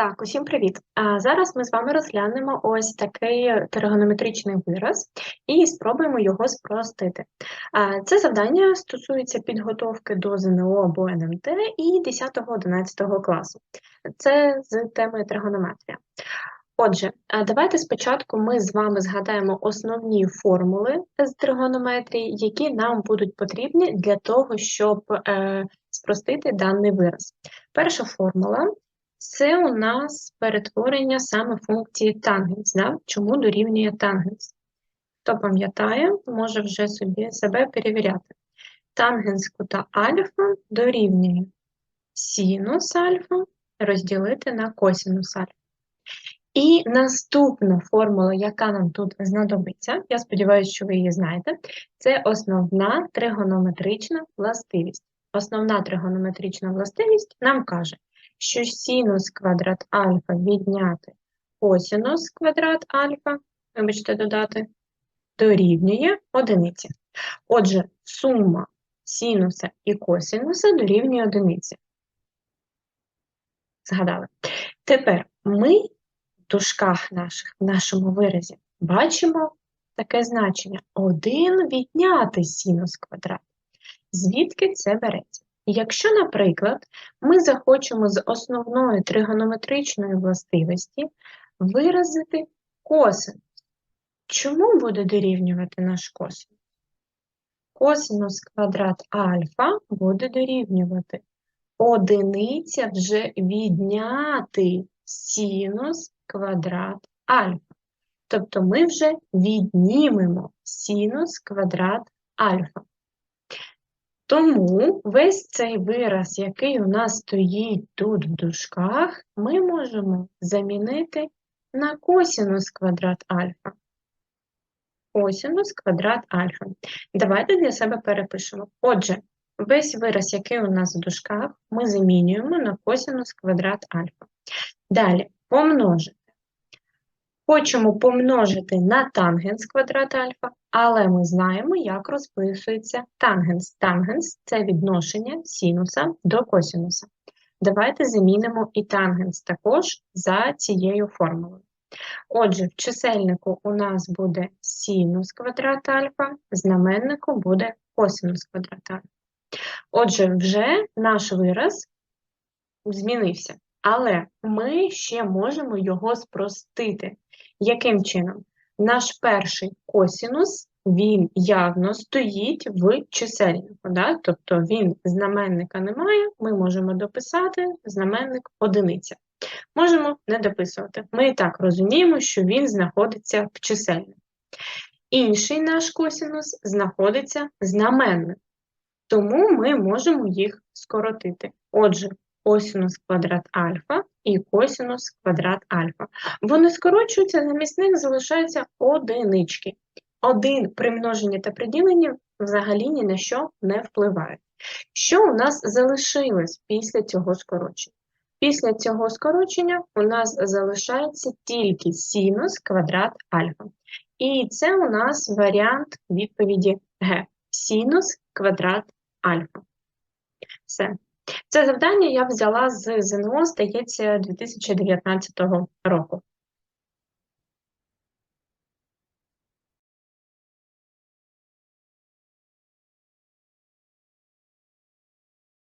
Так, усім привіт! А зараз ми з вами розглянемо ось такий тригонометричний вираз і спробуємо його спростити. Це завдання стосується підготовки до ЗНО або НМТ і 10-11 класу. Це з теми тригонометрія. Отже, давайте спочатку ми з вами згадаємо основні формули з тригонометрії, які нам будуть потрібні для того, щоб е, спростити даний вираз. Перша формула це у нас перетворення саме функції тангенс. Да? Чому дорівнює тангенс? Хто пам'ятає, може вже собі себе перевіряти. Тангенс кута альфа дорівнює синус альфа розділити на косинус альфа. І наступна формула, яка нам тут знадобиться, я сподіваюся, що ви її знаєте, це основна тригонометрична властивість. Основна тригонометрична властивість нам каже, що синус квадрат альфа відняти косинус квадрат альфа, вибачте, додати, дорівнює одиниці. Отже, сума синуса і косинуса дорівнює одиниці. Згадали. Тепер ми в дужках наших, в нашому виразі бачимо таке значення 1 відняти синус квадрат. Звідки це береться? Якщо, наприклад, ми захочемо з основної тригонометричної властивості виразити косинус, чому буде дорівнювати наш косинус? Косинус квадрат альфа буде дорівнювати одиниця вже відняти синус квадрат альфа. Тобто ми вже віднімемо синус квадрат альфа. Тому весь цей вираз, який у нас стоїть тут в дужках, ми можемо замінити на косинус квадрат альфа. Косинус квадрат альфа. Давайте для себе перепишемо. Отже, весь вираз, який у нас в дужках, ми замінюємо на косинус квадрат альфа. Далі помножити. Хочемо помножити на тангенс квадрат альфа, але ми знаємо, як розписується тангенс. Тангенс це відношення синуса до косинуса. Давайте замінимо і тангенс також за цією формулою. Отже, в чисельнику у нас буде синус квадрат альфа, знаменнику буде косинус квадрат альфа. Отже, вже наш вираз змінився, але ми ще можемо його спростити. Яким чином? Наш перший косінус, він явно стоїть в чисельнику. Да? Тобто він знаменника не має, ми можемо дописати знаменник одиниця. Можемо не дописувати. Ми і так розуміємо, що він знаходиться в чисельнику. Інший наш косінус знаходиться знаменник. Тому ми можемо їх скоротити. Отже, косинус квадрат альфа і косинус квадрат альфа. Вони скорочуються, замість них залишаються одинички. Один при множенні та приділенні взагалі ні на що не впливає. Що у нас залишилось після цього скорочення? Після цього скорочення у нас залишається тільки синус квадрат альфа. І це у нас варіант відповіді Г. Синус квадрат альфа. Все. Це завдання я взяла з ЗНО, здається, 2019 року.